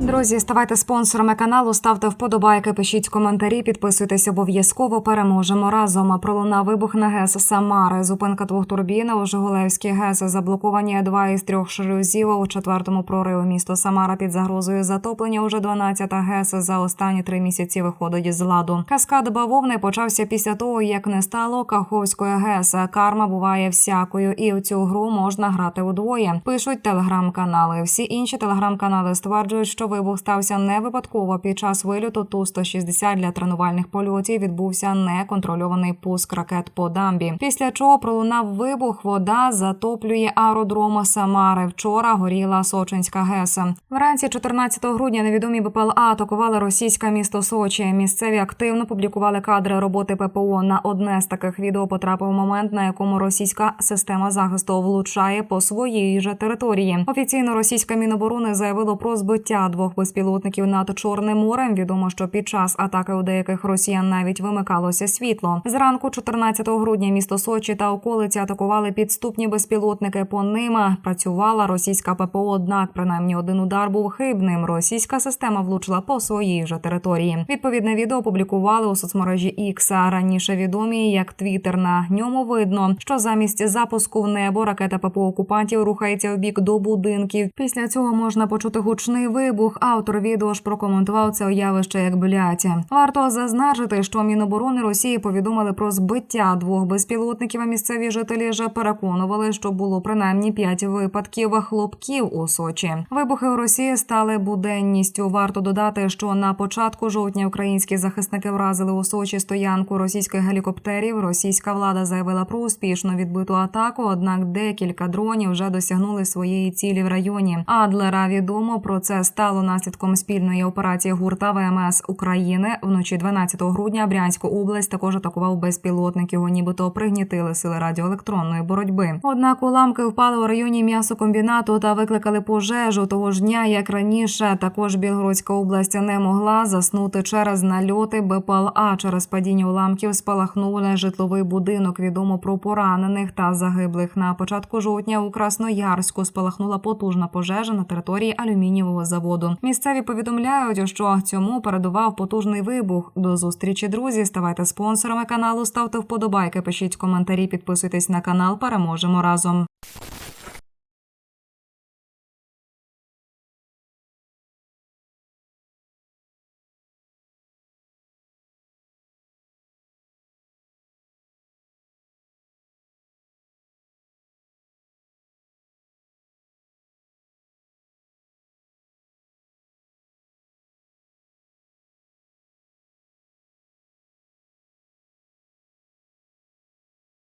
Друзі, ставайте спонсорами каналу, ставте вподобайки, пишіть коментарі, підписуйтесь обов'язково. Переможемо разом. Пролунав вибух на ГЕС Самари. Зупинка двох турбін у Жигулевській ГЕС. Заблоковані два із трьох шлюзів у четвертому прориву. Місто Самара під загрозою затоплення. Уже 12 ГЕС за останні три місяці виходить з ладу. Каскад бавовни почався після того, як не стало Каховської ГЕС. Карма буває всякою, і в цю гру можна грати удвоє. Пишуть телеграм-канали. Всі інші телеграм-канали стверджують, що вибух стався не випадково. Під час вильоту ту 160 для тренувальних польотів відбувся неконтрольований пуск ракет по дамбі. Після чого пролунав вибух. Вода затоплює аеродром Самари. Вчора горіла Сочинська ГЕС. Вранці 14 грудня невідомі БПЛА атакували російське місто Сочі. Місцеві активно публікували кадри роботи ППО. На одне з таких відео потрапив момент, на якому російська система захисту влучає по своїй же території. Офіційно російське міноборони заявило про збиття двох безпілотників над Чорним морем. Відомо, що під час атаки у деяких росіян навіть вимикалося світло. Зранку, 14 грудня, місто Сочі та околиці атакували підступні безпілотники. По ним працювала російська ППО. Однак, принаймні, один удар був хибним. Російська система влучила по своїй же території. Відповідне відео опублікували у соцмережі X, а раніше відомі як Twitter. На ньому видно, що замість запуску в небо ракета ППО окупантів рухається у бік до будинків. Після цього можна почути гучний вибух. Автор відео ж прокоментував це явище як бляття. Варто зазначити, що Міноборони Росії повідомили про збиття двох безпілотників. А місцеві жителі вже переконували, що було принаймні п'ять випадків хлопків у Сочі. Вибухи у Росії стали буденністю. Варто додати, що на початку жовтня українські захисники вразили у Сочі стоянку російських гелікоптерів. Російська влада заявила про успішно відбиту атаку. Однак декілька дронів вже досягнули своєї цілі в районі. Адлера відомо про це стало наслідком спільної операції гурта ВМС України. Вночі 12 грудня Брянську область також атакував безпілотників. Нібито пригнітили сили радіоелектронної боротьби. Однак уламки впали у районі м'ясокомбінату та викликали пожежу того ж дня, як раніше. Також Білгородська область не могла заснути через нальоти БПЛА. Через падіння уламків спалахнув житловий будинок. Відомо про поранених та загиблих. На початку жовтня у Красноярську спалахнула потужна пожежа на території алюмінієвого заводу. Місцеві повідомляють, що цьому передував потужний вибух. До зустрічі, друзі. Ставайте спонсорами каналу, ставте вподобайки, пишіть коментарі, підписуйтесь на канал. Переможемо разом.